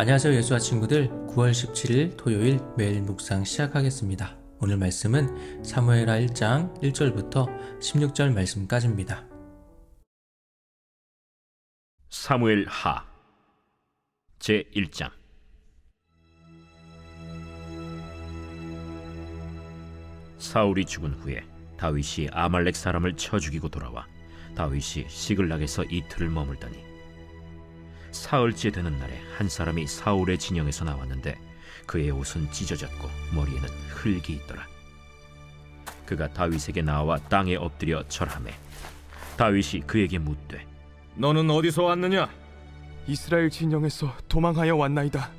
안녕하세요 예수와 친구들 9월 17일 토요일 매일 묵상 시작하겠습니다. 오늘 말씀은 사무엘하 1장 1절부터 16절 말씀까지입니다. 사무엘 하 제 1장 사울이 죽은 후에 다윗이 아말렉 사람을 쳐 죽이고 돌아와 다윗이 시글락에서 이틀을 머물더니 사흘째 되는 날에 한 사람이 사울의 진영에서 나왔는데 그의 옷은 찢어졌고 머리에는 흙이 있더라 그가 다윗에게 나와 땅에 엎드려 절하매 다윗이 그에게 묻되 너는 어디서 왔느냐? 이스라엘 진영에서 도망하여 왔나이다.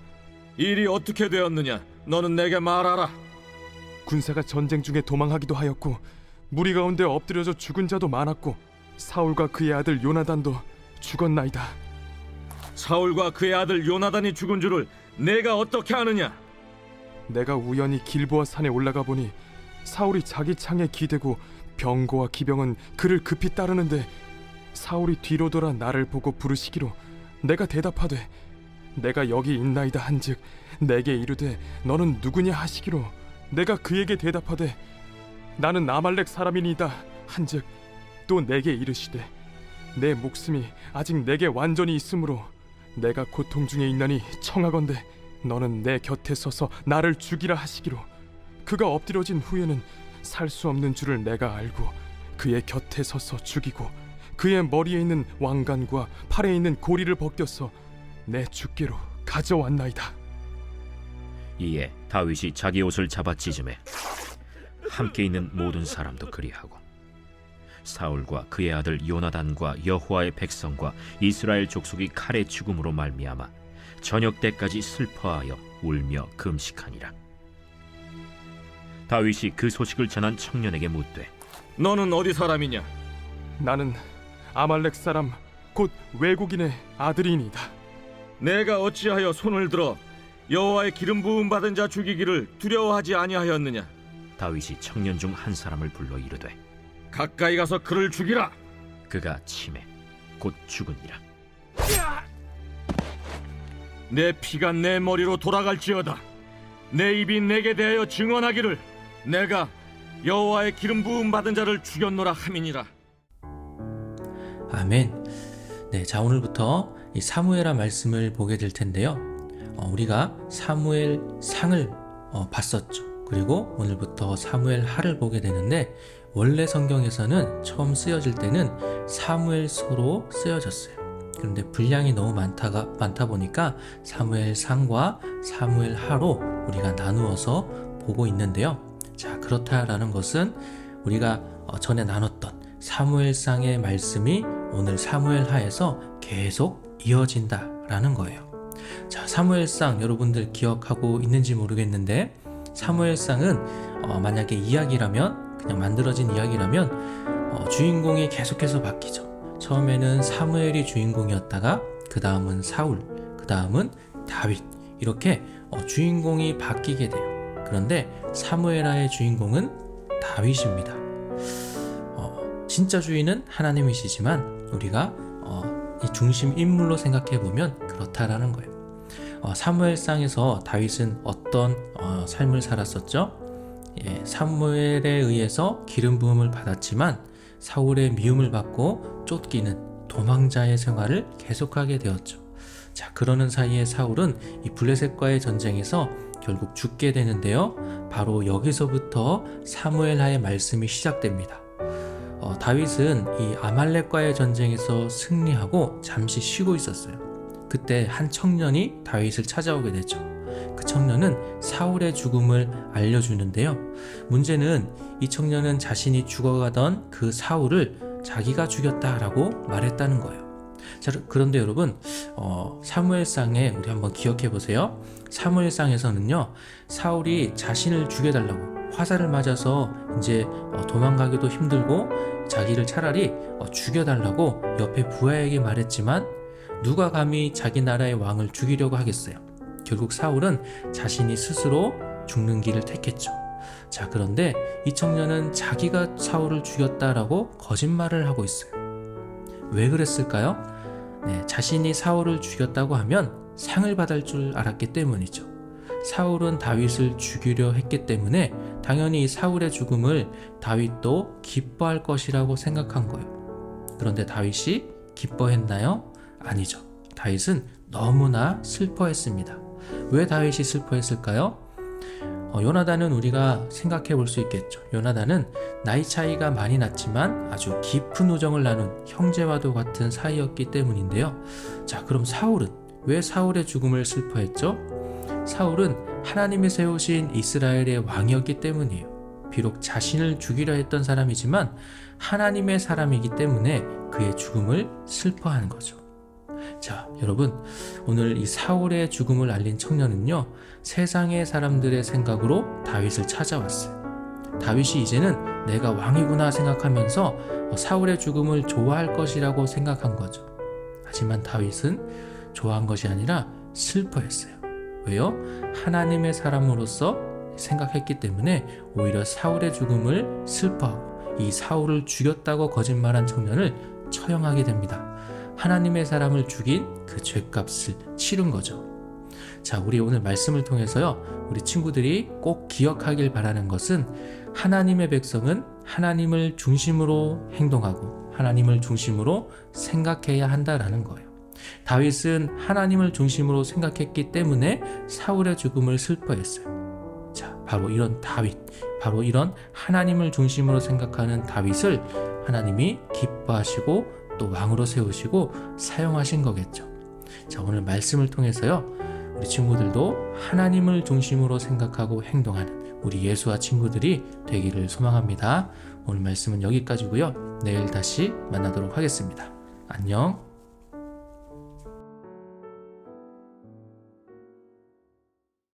일이 어떻게 되었느냐? 너는 내게 말하라. 군사가 전쟁 중에 도망하기도 하였고 무리 가운데 엎드려져 죽은 자도 많았고 사울과 그의 아들 요나단도 죽었나이다. 사울과 그의 아들 요나단이 죽은 줄을 내가 어떻게 아느냐? 내가 우연히 길보아 산에 올라가 보니 사울이 자기 창에 기대고 병거와 기병은 그를 급히 따르는데 사울이 뒤로 돌아 나를 보고 부르시기로 내가 대답하되 내가 여기 있나이다 한즉 내게 이르되 너는 누구냐 하시기로 내가 그에게 대답하되 나는 아말렉 사람이니이다 한즉 또 내게 이르시되 내 목숨이 아직 내게 완전히 있으므로 내가 고통 중에 있나니 청하건대 너는 내 곁에 서서 나를 죽이라 하시기로 그가 엎드려진 후에는 살 수 없는 줄을 내가 알고 그의 곁에 서서 죽이고 그의 머리에 있는 왕관과 팔에 있는 고리를 벗겨서 내 주께로 가져왔나이다. 이에 다윗이 자기 옷을 잡아 찢음에 함께 있는 모든 사람도 그리하고 사울과 그의 아들 요나단과 여호와의 백성과 이스라엘 족속이 칼의 죽음으로 말미암아 저녁 때까지 슬퍼하여 울며 금식하니라 다윗이 그 소식을 전한 청년에게 묻되 너는 어디 사람이냐? 나는 아말렉 사람 곧 외국인의 아들이니이다. 내가 어찌하여 손을 들어 여호와의 기름 부음 받은 자 죽이기를 두려워하지 아니하였느냐? 다윗이 청년 중 한 사람을 불러 이르되 가까이 가서 그를 죽이라. 그가 치매 곧 죽으니라 내 피가 내 머리로 돌아갈지어다. 내 입이 내게 대하여 증언하기를 내가 여호와의 기름 부음 받은 자를 죽였노라 함이니라. 아멘. 네, 자 오늘부터 이 사무엘하 말씀을 보게 될 텐데요. 어, 우리가 사무엘 상을 어, 봤었죠. 그리고 오늘부터 사무엘 하를 보게 되는데 원래 성경에서는 처음 쓰여질 때는 사무엘서로 쓰여졌어요. 그런데 분량이 너무 많다가 많다 보니까 사무엘 상과 사무엘 하로 우리가 나누어서 보고 있는데요. 자 그렇다라는 것은 우리가 어, 전에 나눴던 사무엘상의 말씀이 오늘 사무엘하에서 계속 이어진다라는 거예요. 자, 사무엘상 여러분들 기억하고 있는지 모르겠는데 사무엘상은 어, 만약에 이야기라면 그냥 만들어진 이야기라면 어, 주인공이 계속해서 바뀌죠. 처음에는 사무엘이 주인공이었다가 그 다음은 사울, 그 다음은 다윗 이렇게 어, 주인공이 바뀌게 돼요. 그런데 사무엘하의 주인공은 다윗입니다. 어, 진짜 주인은 하나님이시지만 우리가 어, 이 중심 인물로 생각해 보면 그렇다라는 거예요. 어, 사무엘상에서 다윗은 어떤 어, 삶을 살았었죠? 예, 사무엘에 의해서 기름 부음을 받았지만 사울의 미움을 받고 쫓기는 도망자의 생활을 계속하게 되었죠. 자, 그러는 사이에 사울은 이 블레셋과의 전쟁에서 결국 죽게 되는데요. 바로 여기서부터 사무엘하의 말씀이 시작됩니다. 어, 다윗은 이 아말렉과의 전쟁에서 승리하고 잠시 쉬고 있었어요. 그때 한 청년이 다윗을 찾아오게 되죠. 그 청년은 사울의 죽음을 알려주는데요. 문제는 이 청년은 자신이 죽어가던 그 사울을 자기가 죽였다라고 말했다는 거예요. 자, 그런데 여러분, 어, 사무엘상에 우리 한번 기억해 보세요. 사무엘상에서는요, 사울이 자신을 죽여달라고 화살을 맞아서 이제 어, 도망가기도 힘들고 자기를 차라리 어, 죽여달라고 옆에 부하에게 말했지만 누가 감히 자기 나라의 왕을 죽이려고 하겠어요. 결국 사울은 자신이 스스로 죽는 길을 택했죠. 자, 그런데 이 청년은 자기가 사울을 죽였다라고 거짓말을 하고 있어요. 왜 그랬을까요? 네, 자신이 사울을 죽였다고 하면 상을 받을 줄 알았기 때문이죠. 사울은 다윗을 죽이려 했기 때문에 당연히 사울의 죽음을 다윗도 기뻐할 것이라고 생각한 거예요. 그런데 다윗이 기뻐했나요? 아니죠. 다윗은 너무나 슬퍼했습니다. 왜 다윗이 슬퍼했을까요? 어, 요나단은 우리가 생각해 볼 수 있겠죠. 요나단은 나이 차이가 많이 났지만 아주 깊은 우정을 나눈 형제와도 같은 사이였기 때문인데요. 자, 그럼 사울은 왜 사울의 죽음을 슬퍼했죠? 사울은 하나님이 세우신 이스라엘의 왕이었기 때문이에요. 비록 자신을 죽이려 했던 사람이지만 하나님의 사람이기 때문에 그의 죽음을 슬퍼하는 거죠. 자, 여러분, 오늘 이 사울의 죽음을 알린 청년은요, 세상의 사람들의 생각으로 다윗을 찾아왔어요. 다윗이 이제는 내가 왕이구나 생각하면서 사울의 죽음을 좋아할 것이라고 생각한 거죠. 하지만 다윗은 좋아한 것이 아니라 슬퍼했어요. 왜요? 하나님의 사람으로서 생각했기 때문에 오히려 사울의 죽음을 슬퍼하고 이 사울을 죽였다고 거짓말한 청년을 처형하게 됩니다. 하나님의 사람을 죽인 그 죄값을 치른 거죠. 자, 우리 오늘 말씀을 통해서요, 우리 친구들이 꼭 기억하길 바라는 것은 하나님의 백성은 하나님을 중심으로 행동하고 하나님을 중심으로 생각해야 한다라는 거예요. 다윗은 하나님을 중심으로 생각했기 때문에 사울의 죽음을 슬퍼했어요. 자, 바로 이런 다윗, 바로 이런 하나님을 중심으로 생각하는 다윗을 하나님이 기뻐하시고 또 왕으로 세우시고 사용하신 거겠죠. 자, 오늘 말씀을 통해서요. 우리 친구들도 하나님을 중심으로 생각하고 행동하는 우리 예수와 친구들이 되기를 소망합니다. 오늘 말씀은 여기까지고요. 내일 다시 만나도록 하겠습니다. 안녕.